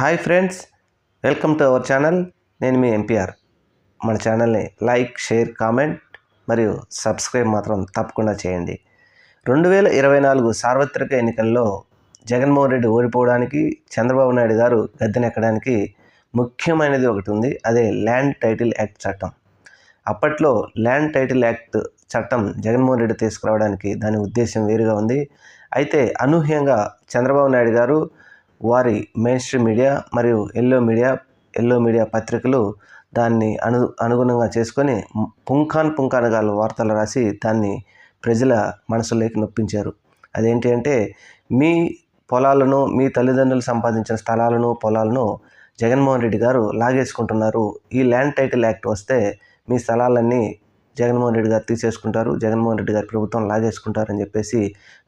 Hi friends welcome to our channel. నేను మీ MPR మన ఛానల్ని లైక్ షేర్ కామెంట్ మరియు సబ్స్క్రైబ్ మాత్రం తప్పకుండా చేయండి. రెండు వేల ఇరవై నాలుగు సార్వత్రిక ఎన్నికల్లో జగన్మోహన్ రెడ్డి ఓడిపోవడానికి చంద్రబాబు నాయుడు గారు గద్దెనెక్కడానికి ముఖ్యమైనది ఒకటి ఉంది అదే ల్యాండ్ టైటిల్ యాక్ట్ చట్టం. అప్పట్లో ల్యాండ్ టైటిల్ యాక్ట్ చట్టం జగన్మోహన్ రెడ్డి తీసుకురావడానికి దాని ఉద్దేశం వేరుగా ఉంది. అయితే అనూహ్యంగా చంద్రబాబు నాయుడు గారు వారి మెయిన్ స్ట్రీమ్ మీడియా మరియు ఎల్లో మీడియా ఎల్లో మీడియా పత్రికలు దాన్ని అను అనుగుణంగా చేసుకొని పుంఖాన్ పుంఖానుగా వార్తలు రాసి దాన్ని ప్రజల మనసులోకి నొప్పించారు. అదేంటి అంటే మీ పొలాలను మీ తల్లిదండ్రులు సంపాదించిన స్థలాలను పొలాలను జగన్మోహన్ రెడ్డి గారు లాగేసుకుంటున్నారు. ఈ ల్యాండ్ టైటిల్ యాక్ట్ వస్తే మీ స్థలాలన్నీ జగన్మోహన్ రెడ్డి గారు తీసేసుకుంటారు జగన్మోహన్ రెడ్డి గారి ప్రభుత్వం లాగేసుకుంటారని చెప్పేసి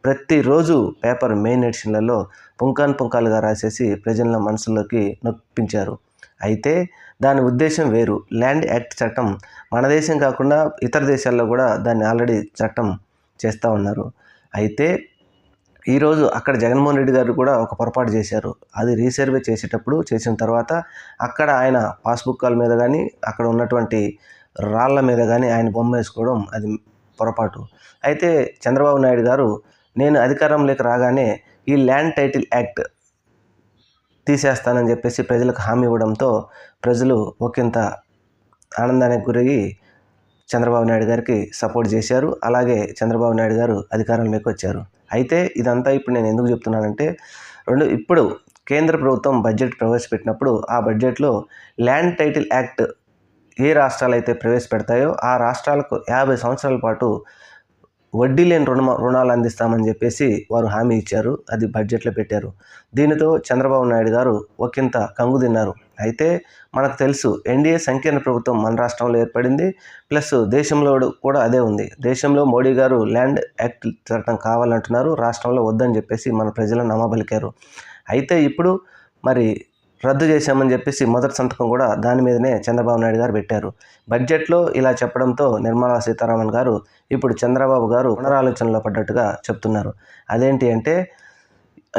ప్రతిరోజు పేపర్ మెయిన్ ఎడిషన్లలో పుంకాన్ పుంకాలుగా రాసేసి ప్రజల మనసులోకి నొప్పించారు. అయితే దాని ఉద్దేశం వేరు. ల్యాండ్ యాక్ట్ చట్టం మన దేశం కాకుండా ఇతర దేశాల్లో కూడా దాన్ని ఆల్రెడీ చట్టం చేస్తూ ఉన్నారు. అయితే ఈరోజు అక్కడ జగన్మోహన్ రెడ్డి గారు కూడా ఒక పొరపాటు చేశారు. అది రీసర్వే చేసేటప్పుడు చేసిన తర్వాత అక్కడ ఆయన పాస్బుక్ కాల్ మీద కానీ అక్కడ ఉన్నటువంటి రాళ్ళ మీద కానీ ఆయన బొమ్మ వేసుకోవడం అది పొరపాటు. అయితే చంద్రబాబు నాయుడు గారు నేను అధికారంలోకి రాగానే ఈ ల్యాండ్ టైటిల్ యాక్ట్ తీసేస్తానని చెప్పేసి ప్రజలకు హామీ ఇవ్వడంతో ప్రజలు ఒకంత ఆనందానికి గురయ్యి చంద్రబాబు నాయుడు గారికి సపోర్ట్ చేశారు. అలాగే చంద్రబాబు నాయుడు గారు అధికారంలోకి వచ్చారు. అయితే ఇదంతా ఇప్పుడు నేను ఎందుకు చెప్తున్నానంటే రెండు ఇప్పుడు కేంద్ర ప్రభుత్వం బడ్జెట్ ప్రవేశపెట్టినప్పుడు ఆ బడ్జెట్లో ల్యాండ్ టైటిల్ యాక్ట్ ఏ రాష్ట్రాలు అయితే ప్రవేశపెడతాయో ఆ రాష్ట్రాలకు యాభై సంవత్సరాల పాటు వడ్డీ లేని రుణ రుణాలు అందిస్తామని చెప్పేసి వారు హామీ ఇచ్చారు. అది బడ్జెట్లో పెట్టారు. దీనితో చంద్రబాబు నాయుడు గారు ఒకంత కంగు తిన్నారు. అయితే మనకు తెలుసు ఎన్డీఏ సంకీర్ణ ప్రభుత్వం మన రాష్ట్రంలో ఏర్పడింది. ప్లస్ దేశంలో కూడా అదే ఉంది. దేశంలో మోడీ గారు ల్యాండ్ యాక్ట్ చట్టం కావాలంటున్నారు. రాష్ట్రంలో వద్దని చెప్పేసి మన ప్రజలను నమ్మబలికారు. అయితే ఇప్పుడు మరి రద్దు చేశామని చెప్పేసి మొదటి సంతకం కూడా దాని మీదనే చంద్రబాబు నాయుడు గారు పెట్టారు. బడ్జెట్లో ఇలా చెప్పడంతో నిర్మలా సీతారామన్ గారు ఇప్పుడు చంద్రబాబు గారు పునరాలోచనలో పడ్డట్టుగా చెప్తున్నారు. అదేంటి అంటే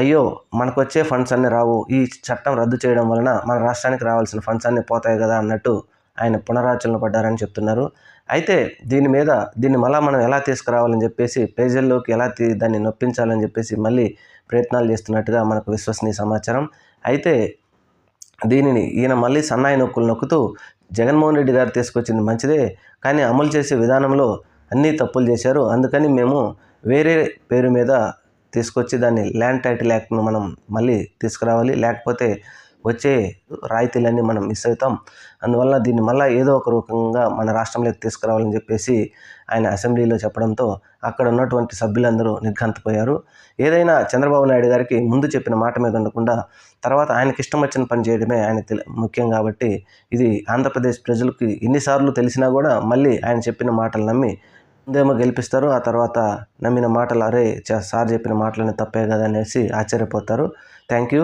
అయ్యో మనకు వచ్చే ఫండ్స్ అన్నీ రావు. ఈ చట్టం రద్దు చేయడం వలన మన రాష్ట్రానికి రావాల్సిన ఫండ్స్ అన్నీ పోతాయి కదా అన్నట్టు ఆయన పునరాచరణ పడ్డారని చెప్తున్నారు. అయితే దీని మీద దీన్ని మళ్ళీ మనం ఎలా తీసుకురావాలని చెప్పేసి ప్రజల్లోకి ఎలా తీ దాన్ని నొప్పించాలని చెప్పేసి మళ్ళీ ప్రయత్నాలు చేస్తున్నట్టుగా మనకు విశ్వసనీయ సమాచారం. అయితే దీనిని ఈయన మళ్ళీ సన్నాయి నొక్కులు నొక్కుతూ జగన్మోహన్ రెడ్డి గారు తీసుకొచ్చింది మంచిదే కానీ అమలు చేసే విధానంలో అన్నీ తప్పులు చేశారు. అందుకని మేము వేరే పేరు మీద తీసుకొచ్చి దాన్ని ల్యాండ్ టైటిల్ యాక్ట్ను మనం మళ్ళీ తీసుకురావాలి. లేకపోతే వచ్చే రాయితీలన్నీ మనం మిస్ అవుతాం. అందువల్ల దీన్ని మళ్ళీ ఏదో ఒక రూపంగా మన రాష్ట్రంలోకి తీసుకురావాలని చెప్పేసి ఆయన అసెంబ్లీలో చెప్పడంతో అక్కడ ఉన్నటువంటి సభ్యులందరూ నిర్ఘాంతపోయారు. ఏదైనా చంద్రబాబు నాయుడు గారికి ముందు చెప్పిన మాట మీద ఉండకుండా తర్వాత ఆయనకి ఇష్టం వచ్చిన పని చేయడమే ఆయన ముఖ్యం కాబట్టి ఇది ఆంధ్రప్రదేశ్ ప్రజలకి ఎన్నిసార్లు తెలిసినా కూడా మళ్ళీ ఆయన చెప్పిన మాటలు నమ్మి ముందేమో గెలిపిస్తారు ఆ తర్వాత నమ్మిన మాటలు అరే సార్ చెప్పిన మాటలనే తప్పే కదా అనేసి ఆశ్చర్యపోతారు. Thank you.